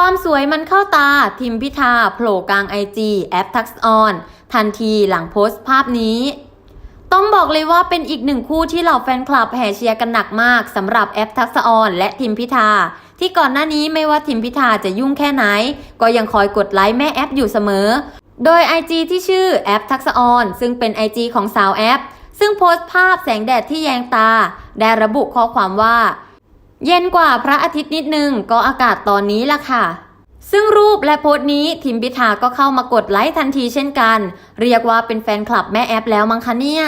ความสวยมันเข้าตาทิมพิธาโผล่กลางไอจีแอปทักษออนทันทีหลังโพสต์ภาพนี้ ต้องบอกเลยว่าเป็นอีกหนึ่งคู่ที่เหล่าแฟนคลับแห่เชียร์กันหนักมากสำหรับแอปทักษออนและทิมพิธา ที่ก่อนหน้านี้ไม่ว่าทิมพิธาจะยุ่งแค่ไหน ก็ยังคอยกดไลค์แม่แอปอยู่เสมอ โดย IG ที่ชื่อแอปทักษออนซึ่งเป็น IG ของสาวแอป ซึ่งโพสต์ภาพแสงแดดที่แยงตา ได้ระบุข้อความว่า เย็นกว่าพระอาทิตย์นิดนึงก็อากาศตอนนี้ล่ะค่ะ ซึ่งรูปและโพสต์นี้ทิมพิธาก็เข้ามากดไลค์ทันทีเช่นกัน เรียกว่าเป็นแฟนคลับแม่แอปแล้วมั้งคะเนี่ย